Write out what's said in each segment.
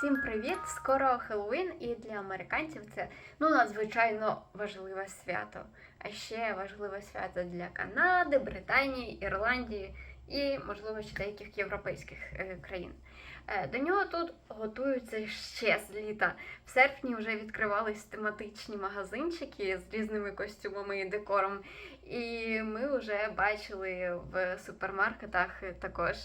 Всім привіт! Скоро Хеллоуін, і для американців це ну надзвичайно важливе свято. А ще важливе свято для Канади, Британії, Ірландії і, можливо, ще деяких європейських е, країн. Е, До нього тут готуються ще з літа. В серпні вже відкривались тематичні магазинчики з різними костюмами і декором. І ми вже бачили в супермаркетах також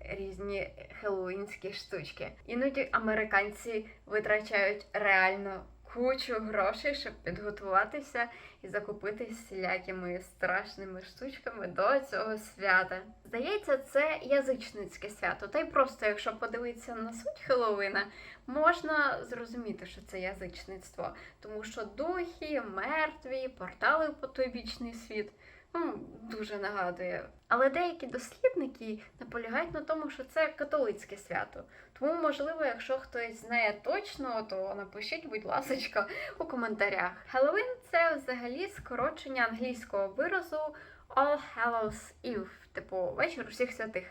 різні хеллоуінські штучки. Іноді американці витрачають реально кучу грошей, щоб підготуватися і закупитися всілякими страшними штучками до цього свята. Здається, це язичницьке свято. Та й просто, якщо подивитися на суть Хеллоуіна, можна зрозуміти, що це язичництво, тому що духи, мертві, портали в потойбічний світ. Ну, дуже нагадує. Але деякі дослідники наполягають на тому, що це католицьке свято. Тому, можливо, якщо хтось знає точно, то напишіть, будь ласка, у коментарях. Хеллоуін це взагалі скорочення англійського виразу All Hallows Eve, типу вечір усіх святих.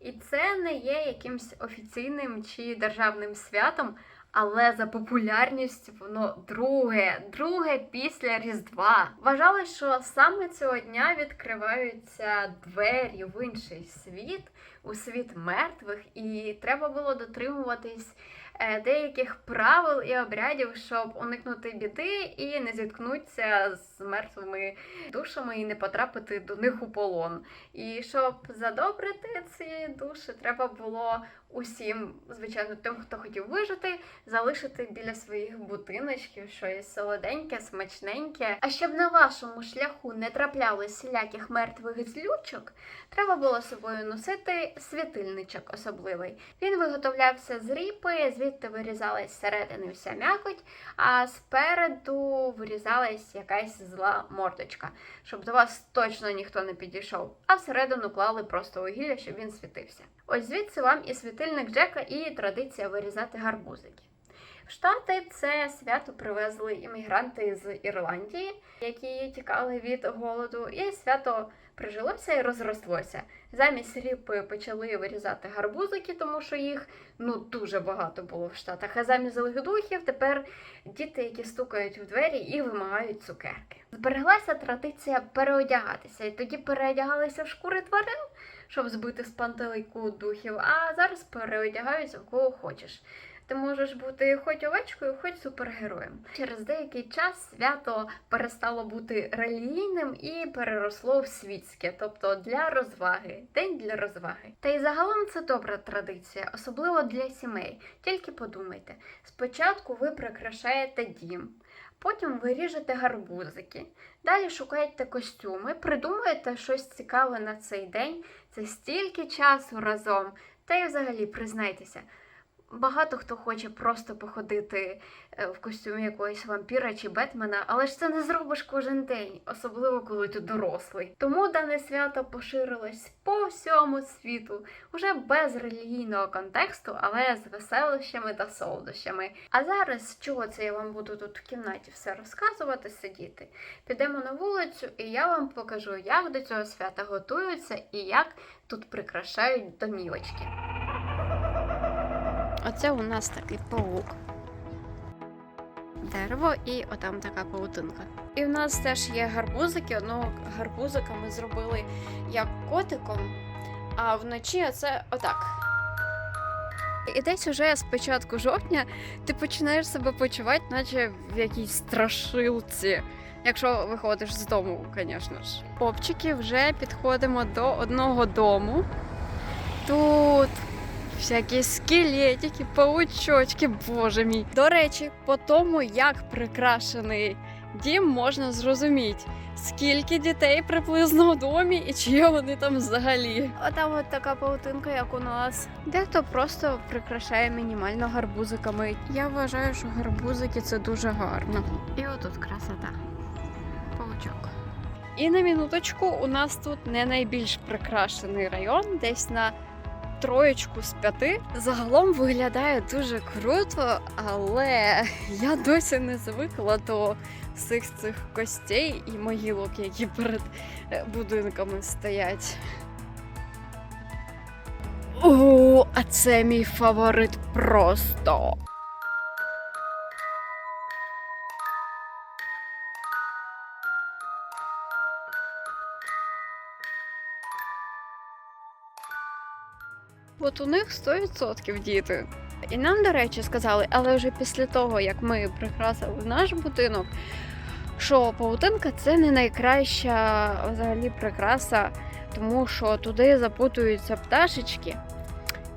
І це не є якимсь офіційним чи державним святом, але за популярністю воно друге, друге після Різдва. Вважали, що саме цього дня відкриваються двері в інший світ, у світ мертвих, і треба було дотримуватись е, деяких правил і обрядів, щоб уникнути біди і не зіткнутися з мертвими душами і не потрапити до них у полон. І щоб задобрити ці душі, треба було усім, звичайно, тим, хто хотів вижити, залишити біля своїх будиночків щось солоденьке, смачненьке. А щоб на вашому шляху не траплялось всіляких мертвих злючок, треба було з собою носити світильничок особливий. Він виготовлявся з ріпи, звідти вирізалась зсередини вся м'якоть, а спереду вирізалась якась зла мордочка, щоб до вас точно ніхто не підійшов. А всередину клали просто вугілля, щоб він світився. Ось звідси вам і світильник Джека, і традиція вирізати гарбузики. Штати це свято привезли іммігранти з Ірландії, які тікали від голоду, і свято прижилося і розрослося. Замість ріпи почали вирізати гарбузики, тому що їх ну дуже багато було в Штатах. А замість злих духів тепер діти, які стукають в двері і вимагають цукерки. Збереглася традиція переодягатися, і тоді переодягалися в шкури тварин, щоб збити з пантелику духів, а зараз переодягаються в кого хочеш. Ти можеш бути хоч овечкою, хоч супергероєм. Через деякий час свято перестало бути релігійним і переросло в світське, тобто для розваги, день для розваги. Та й загалом це добра традиція, особливо для сімей. Тільки подумайте: спочатку ви прикрашаєте дім. Потім ви ріжете гарбузики, далі шукаєте костюми, придумуєте щось цікаве на цей день. Це стільки часу разом. Та й взагалі признайтеся, Багато хто хоче просто походити е, в костюмі якогось вампіра чи Бетмена, але ж це не зробиш кожен день, особливо коли ти дорослий. Тому дане свято поширилось по всьому світу, уже без релігійного контексту, але з веселищами та солодощами. А зараз, чого це я вам буду тут в кімнаті все розказувати, сидіти? Підемо на вулицю, і я вам покажу, як до цього свята готуються і як тут прикрашають домівочки. Оце у нас такий паук. Дерево і отам така паутинка. І в нас теж є гарбузики. Одного гарбузика ми зробили як котиком, а вночі це отак. І десь уже з початку жовтня ти починаєш себе почувати, наче в якійсь страшилці. Якщо виходиш з дому, звісно ж. Попчики вже підходимо до одного дому. Тут всякі скелетики, паучочки, боже мій. До речі, по тому, як прикрашений дім, можна зрозуміти, скільки дітей приблизно в домі і чи є вони там взагалі. Отам от така паутинка, як у нас. Дехто просто прикрашає мінімально гарбузиками. Я вважаю, що гарбузики це дуже гарно. І отут красота. Паучок. І на минуточку у нас тут не найбільш прикрашений район, десь на троєчку з п'яти. Загалом виглядає дуже круто, але я досі не звикла до всіх цих костей і могилок, які перед е, будинками стоять. О, а це мій фаворит просто. От у них 100% діти. І нам, до речі, сказали, але вже після того, як ми прикрасили наш будинок, що павутинка це не найкраща взагалі прикраса, тому що туди запутуються пташечки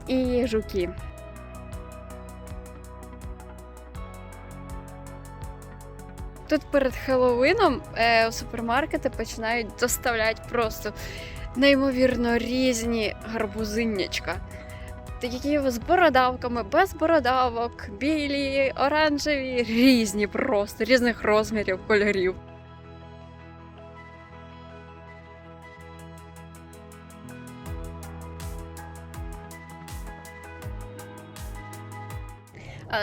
і жуки. Тут перед Хеллоуіном е, супермаркети починають доставляти просто неймовірно різні гарбузиннячка. Такі з бородавками, без бородавок, білі, оранжеві, різні просто, різних розмірів, кольорів.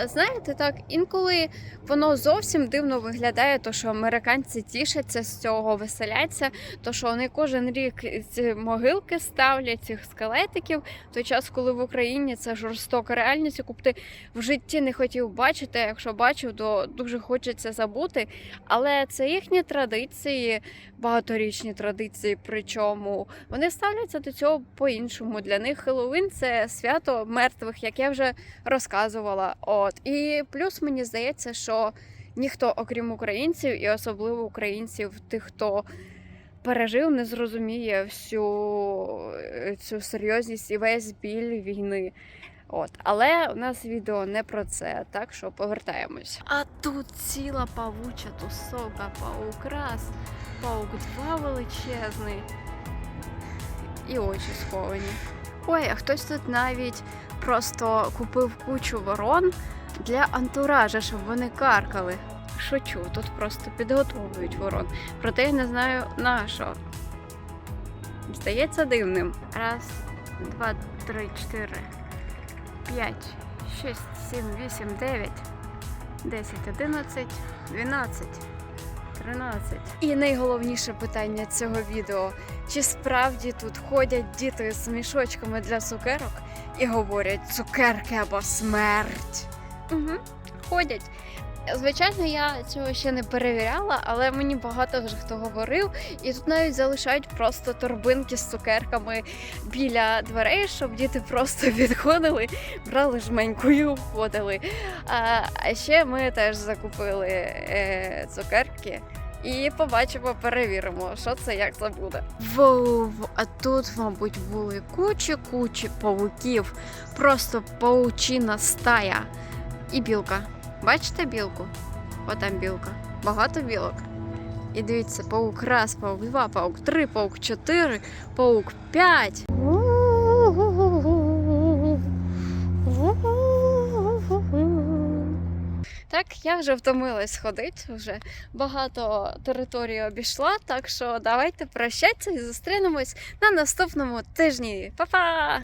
Знаєте, так, інколи воно зовсім дивно виглядає, то що американці тішаться з цього, веселяться, то що вони кожен рік ці могилки ставлять цих скелетиків. В той час, коли в Україні це жорстока реальність, яку б ти в житті не хотів бачити. Якщо бачив, то дуже хочеться забути. Але це їхні традиції, багаторічні традиції. Причому вони ставляться до цього по-іншому. Для них Хеллоуін – це свято мертвих, як я вже розказувала. От і плюс мені здається, що ніхто, окрім українців, і особливо українців, тих, хто пережив, не зрозуміє всю е, цю серйозність і весь біль війни. От, але у нас відео не про це, так що повертаємось. А тут ціла павуча тусовка, паук раз, паук два величезний і очі сховані. Ой, а хтось тут навіть просто купив кучу ворон для антуража, щоб вони каркали. Шучу, тут просто підготовують ворон. Проте я не знаю на що. Здається дивним. Раз, два, три, чотири, п'ять, шість, сім, вісім, дев'ять, десять, одинадцять, дванадцять. 13. І найголовніше питання цього відео: чи справді тут ходять діти з мішочками для цукерок і говорять цукерки або смерть? Угу, ходять. Звичайно, я цього ще не перевіряла, але мені багато вже хто говорив, і тут навіть залишають просто торбинки з цукерками біля дверей, щоб діти просто відходили, брали жменьку і уходили. А, ще ми теж закупили е, цукерки. І побачимо, перевіримо, що це як це буде. Воу, а тут, мабуть, були кучі-кучі павуків. Просто паучина стая. І білка. Бачите білку? Отам білка. Багато білок. І дивіться, паук раз, паук два, паук три, паук чотири, паук п'ять. Так, я вже втомилась ходити, вже багато території обійшла, так що давайте прощатися і зустрінемось на наступному тижні. Па-па!